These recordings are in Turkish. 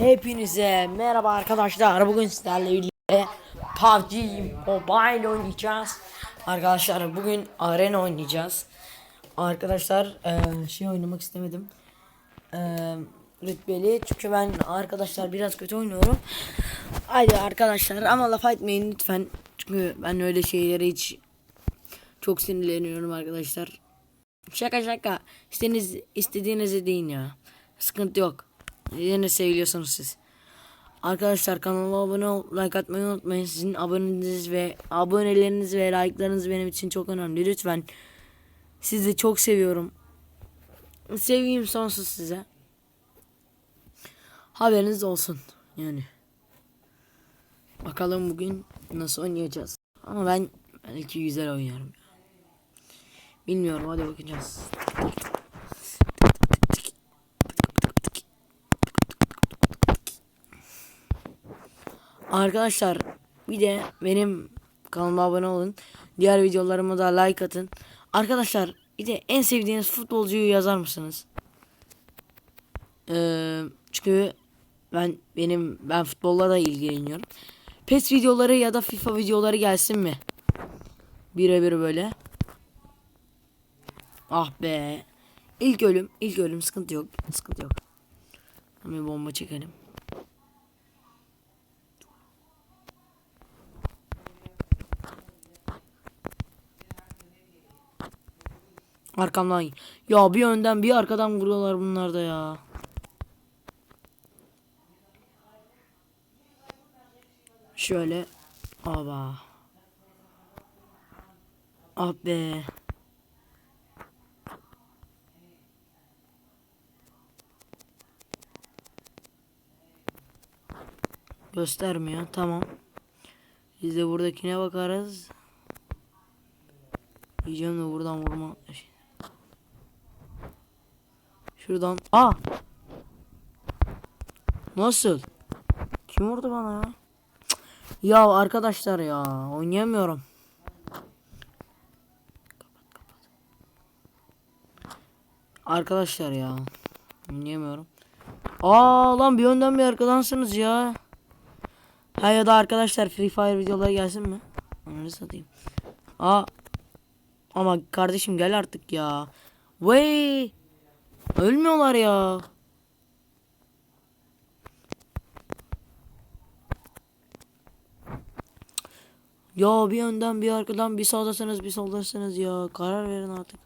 Hepinize merhaba arkadaşlar. Bugün sizlerle birlikte PUBG Mobile oynayacağız. Arkadaşlar bugün arena oynayacağız. Arkadaşlar eee, şey oynamak istemedim. Eee rütbeli çünkü ben arkadaşlar biraz kötü oynuyorum. Haydi arkadaşlar ama laf etmeyin lütfen. Çünkü ben öyle şeylere hiç çok sinirleniyorum arkadaşlar. Şaka şaka. İstediğiniz, istediğinizi deyin ya. Sıkıntı yok. Yine seviliyorsunuz siz. Arkadaşlar kanalıma abone ol, like atmayı unutmayın. Sizin aboneniz ve aboneleriniz ve like'larınız benim için çok önemli. Lütfen sizi çok seviyorum. Sevgim sonsuz size. Haberiniz olsun yani. Bakalım bugün nasıl oynayacağız. Ama ben belki güzel oynarım. Bilmiyorum hadi bakacağız. Arkadaşlar bir de benim kanalıma abone olun. Diğer videolarıma da like atın. Arkadaşlar bir de en sevdiğiniz futbolcuyu yazar mısınız? Ee, çünkü ben benim ben futbolla da ilgileniyorum. PES videoları ya da FIFA videoları gelsin mi? Birebir böyle. Ah be. İlk ölüm, ilk ölüm sıkıntı yok. Sıkıntı yok. Hemen bomba çekelim. Arkamdan. Ya bir önden bir arkadan vuruyorlar bunlar da ya. Şöyle. Aba. Ah be. Göstermiyor. Tamam. Biz de buradakine bakarız. Diyeceğim de buradan vurma. Şuradan. Aa! Nasıl? Kim vurdu bana ya? Cık. Ya arkadaşlar ya oynayamıyorum. Arkadaşlar ya oynayamıyorum. Aa lan bir önden bir arkadansınız ya. Ha ya da arkadaşlar Free Fire videoları gelsin mi? Onları satayım. Aa. Ama kardeşim gel artık ya. Vay. Ölmüyorlar ya. Ya bir önden bir arkadan bir sağdasınız bir soldasınız ya. Karar verin artık.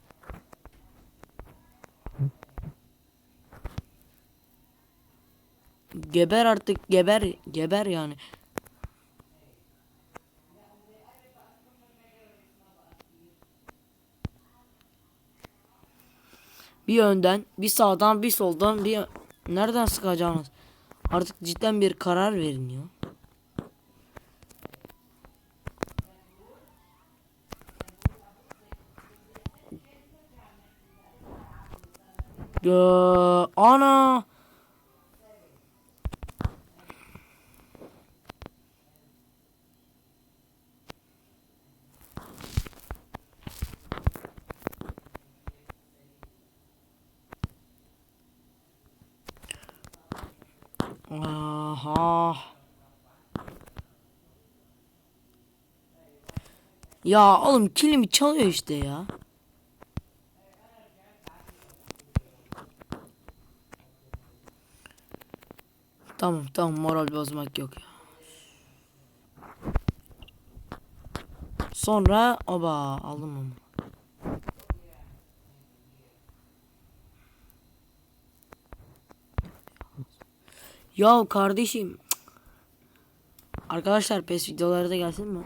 Geber artık geber geber yani. Bir önden, bir sağdan, bir soldan, bir nereden sıkacağınız? Artık cidden bir karar verin ya. Ana. Aha. Ya oğlum kilimi çalıyor işte ya. Tamam tamam moral bozmak yok ya. Sonra oba aldım onu. Ya kardeşim. Arkadaşlar PES videoları da gelsin mi?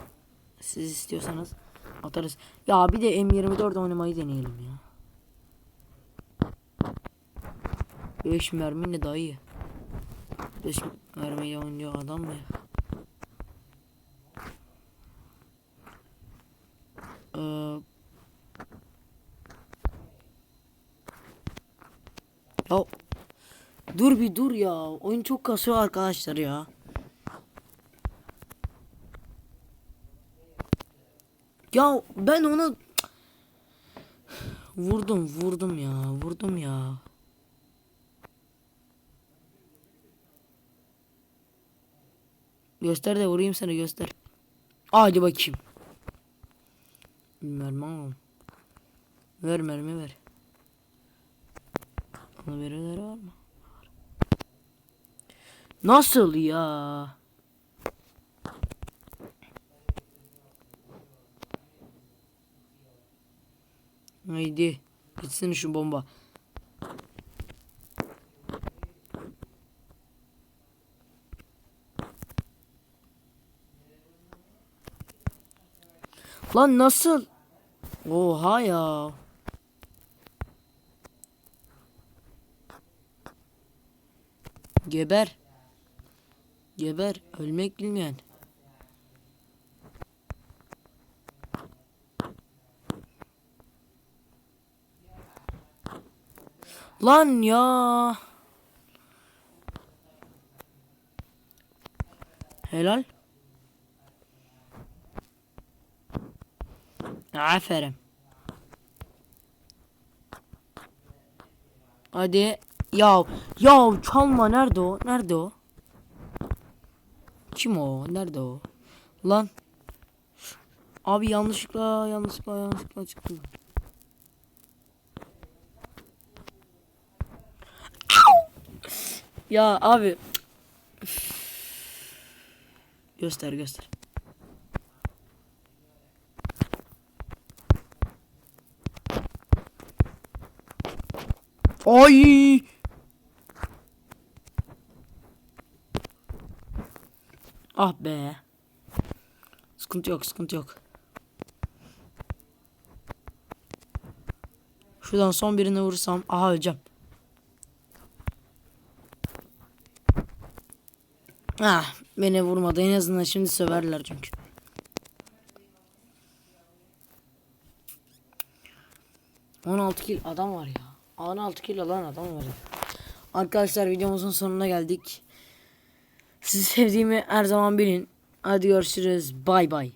Siz istiyorsanız atarız. Ya bir de M24 oynamayı deneyelim ya. 5 mermi ne dayı? 5 mermiye oynuyor adam mı? Ee, ya Dur bir dur ya. Oyun çok kasıyor arkadaşlar ya. Ya ben onu vurdum vurdum ya vurdum ya. Göster de vurayım seni göster. Hadi bakayım. Mermi alalım. Ver mermi ver. Ona birileri var mı? Nasıl ya? Haydi. Gitsin şu bomba. Lan nasıl? Oha ya. Geber. Geber. Ölmek bilmeyen. Lan ya. Helal. Aferin. Hadi. Ya ya çalma nerede o? Nerede o? Kim o? Nerede o? Lan. Abi yanlışlıkla yanlışlıkla yanlışlıkla çıktı. Ya abi. Göster göster. Ay. Ah be. Sıkıntı yok, sıkıntı yok. Şuradan son birini vurursam aha öleceğim. Ah beni vurmadı en azından şimdi söverler çünkü. On altı kill adam var ya. 16 kill alan adam var ya. Arkadaşlar videomuzun sonuna geldik. Sizi sevdiğimi her zaman bilin. Hadi görüşürüz. Bay bay.